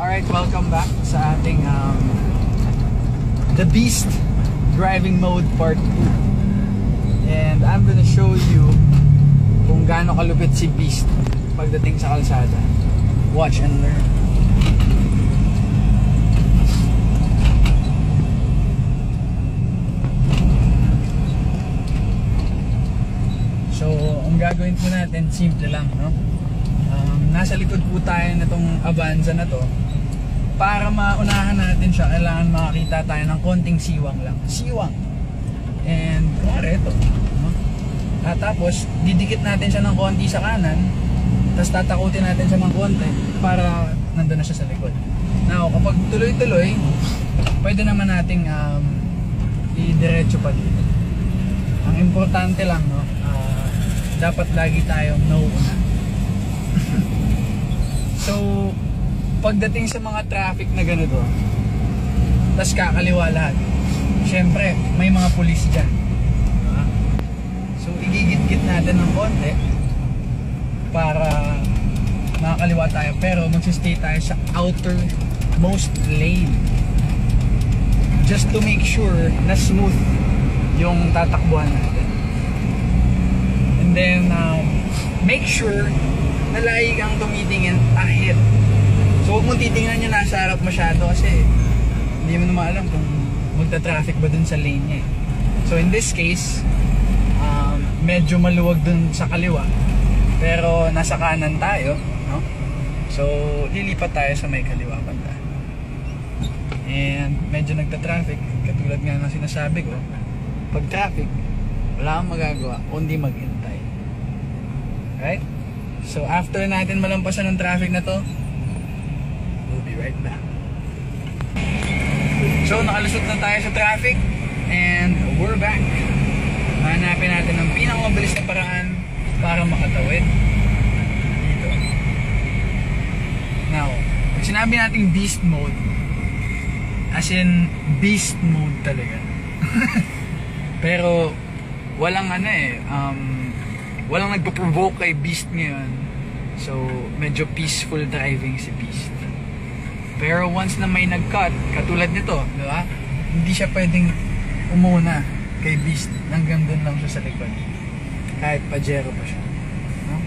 Alright, welcome back sa ating um, The Beast Driving Mode Part 2 And I'm gonna show you kung gaano kalupit si Beast pagdating sa kalsada. Watch and learn. So, ang gagawin po natin, simple lang, no? Nasa likod po tayo na itong Avanza na to. Para maunahan natin siya, kailangan makakita tayo ng konting siwang lang. Siwang! And, kumari ito. At tapos, didikit natin siya ng konti sa kanan. Tapos tatakutin natin siya ng konti para nandun na siya sa likod. Now, kapag tuloy-tuloy, pwede naman nating um, i-diretso pa dito. Ang importante lang, no? ah, dapat lagi tayong nauuna. So, pagdating sa mga traffic na ganito, tas kakaliwa lahat, syempre, may mga pulis dyan. Diba? So, igigit-git natin ng konti para makakaliwa tayo. Pero magsistay tayo sa outermost lane. Just to make sure na smooth yung tatakbuhan natin. And then, um, make sure na lagi kang tumitingin ahead. So, huwag mong titingnan yung nasa harap masyado kasi hindi mo naman alam kung magta-traffic ba dun sa lane niya. eh. So, in this case, um, medyo maluwag dun sa kaliwa. Pero nasa kanan tayo, no? So, lilipat tayo sa may kaliwa banda. And medyo nagta-traffic, katulad nga ng sinasabi ko, pag traffic, wala kang magagawa kundi maghintay. Right? So after natin malampasan ng traffic na to, we'll be right back. So nakalusot na tayo sa traffic and we're back. Hanapin natin ang pinakamabilis na paraan para makatawid dito. Now, sinabi nating beast mode, as in beast mode talaga. Pero walang ano eh, um, walang nagpo-provoke kay Beast ngayon. So, medyo peaceful driving si Beast. Pero once na may nag-cut, katulad nito, di ba? Hindi siya pwedeng umuna kay Beast. Hanggang doon lang siya sa likod. Kahit pajero pa siya. No?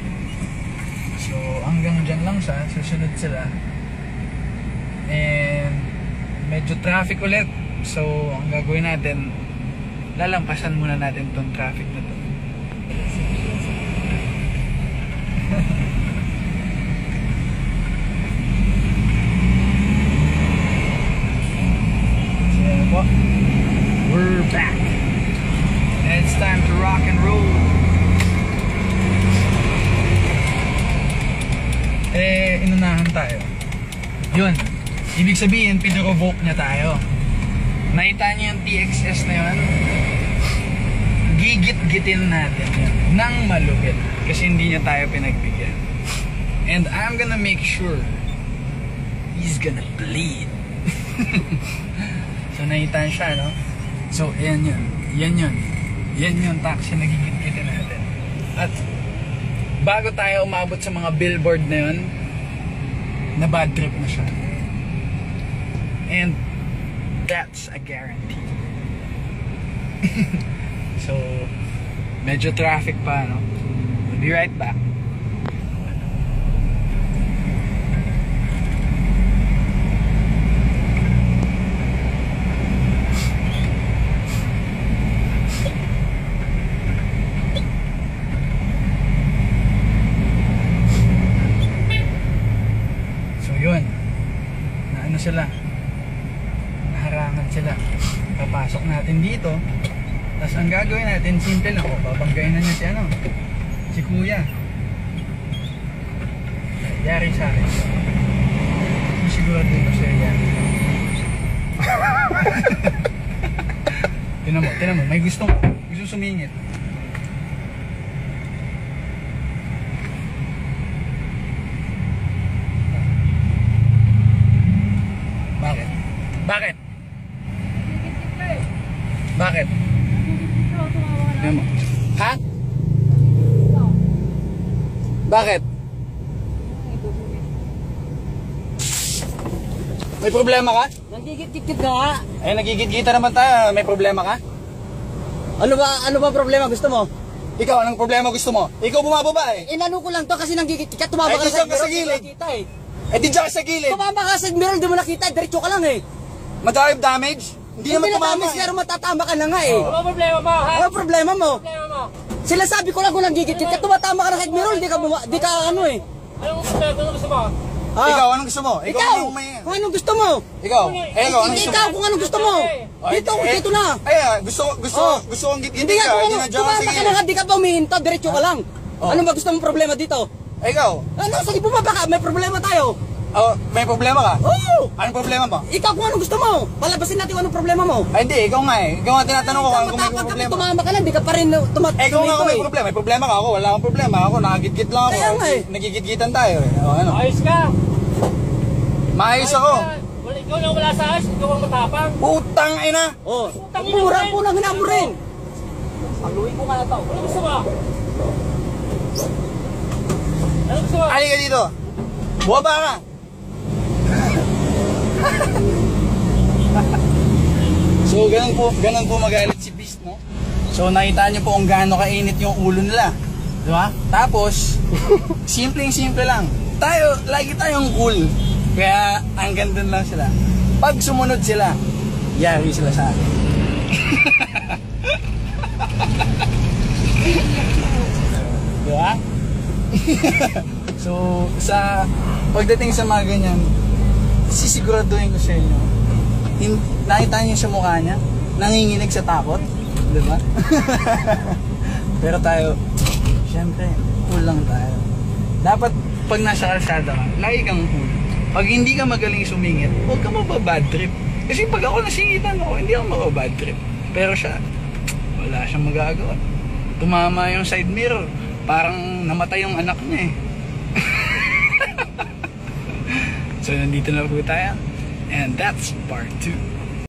So, hanggang dyan lang siya. Susunod sila. And, medyo traffic ulit. So, ang gagawin natin, lalampasan muna natin tong traffic na to. We're back. And it's time to rock and roll. Eh, inunahan tayo. Yun. Ibig sabihin, pinrovoke niya tayo. Nakita niyo yung TXS na yun? Gigit-gitin natin yun ng malupit kasi hindi niya tayo pinagbigyan. And I'm gonna make sure he's gonna bleed. so nakita siya, no? So, yan yun. Yan yun. Yan yung taxi na gigit-gitin natin. At bago tayo umabot sa mga billboard na yun, na bad trip na siya. And that's a guarantee. so, medyo traffic pa, no? Be right back. So, yun. Na ano sila? naharangan sila. Papasok natin dito. Tapos ang gagawin natin, simple lang. O, babanggayin na niya si ano, si kuya. Yari sa akin. Hindi sigurado mo siya yari. tinan mo, tinan mo. May gustong, gusto sumingit. Bakit? Bakit? Bakit? Tingnan mo. Ha? Bakit? May problema ka? Nagigit-git nga. Eh, nagigit-gita naman tayo. May problema ka? Ano ba, ano ba problema gusto mo? Ikaw, anong problema gusto mo? Ikaw bumababa eh. Inano ko lang to kasi nanggigit ka. Tumama ka sa ka sa gilid. nakita eh. Eh, di dyan ka sa gilid. Tumama ka sa mirror, di mo nakita. Diretso ka lang eh. Madrive damage? Hindi naman na tumama tamis, eh. pero matatama ka na nga eh. Ano problema mo, ha? Ano problema mo? Problema mo? Sila sabi ko lang kung nanggigit ka. Tumatama ka na sa mirror, di ka, buma- di ka ano eh. Anong problema? Ano gusto mo? Ah. Ikaw, anong gusto mo? Ikaw, anong may... kung anong gusto mo. Ikaw, eh, ikaw, anong gusto mo? Ikaw, kung anong gusto mo. Ay, Dito, eh, dito na. Ay, ah, gusto, gusto, Oh. gusto kong git Hindi nga, kung ano, dyan ka na nga, di ka pa umihinto, diretso ka lang. Oh. Ano ba gusto mong problema dito? Eh, Ikaw, Ano, sige bumaba ka, may problema tayo. Oh, may problema ka? Oo! Anong problema mo? Ikaw kung anong gusto mo. Palabasin natin kung anong problema mo. Ay, hindi, ikaw nga eh. Ikaw nga tinatanong ko kung kung may problema. tumama ka lang, di ka pa rin tumat Eh, ikaw nga kung may eh. problema. May problema ka ako. Wala akong problema. Ako, nakagit-git lang ako. Kaya nga eh. Nagigit-gitan tayo eh. O, ano? Ayos ka. Maayos ako. Wala, ikaw lang wala sa ayos. Ikaw ang matapang. Putang ina! Oh, Putang ina mura mo po lang hinamo rin. Paluin ko nga na to. Ano gusto mo? Ano gusto mo? Ali ka dito. Buwaba ka. so, ganun po, ganun po magalit si Beast, no? So, nakita niyo po kung gaano kainit yung ulo nila. Di ba? Tapos, simpleng-simple lang. Tayo, lagi tayong cool. Kaya, ang ganda lang sila. Pag sumunod sila, yari sila sa akin. Di ba? so, sa pagdating sa mga ganyan, sisiguraduhin ko sa inyo, hin, nakita niyo sa mukha niya, nanginginig sa takot, di ba? Pero tayo, syempre, cool lang tayo. Dapat, pag nasa kalsada ka, lagi kang cool. Pag hindi ka magaling sumingit, huwag ka mababad trip. Kasi pag ako nasingitan ako, hindi ako mababad trip. Pero siya, wala siyang magagawa. Tumama yung side mirror. Parang namatay yung anak niya eh. so nandito na po tayo. And that's part 2.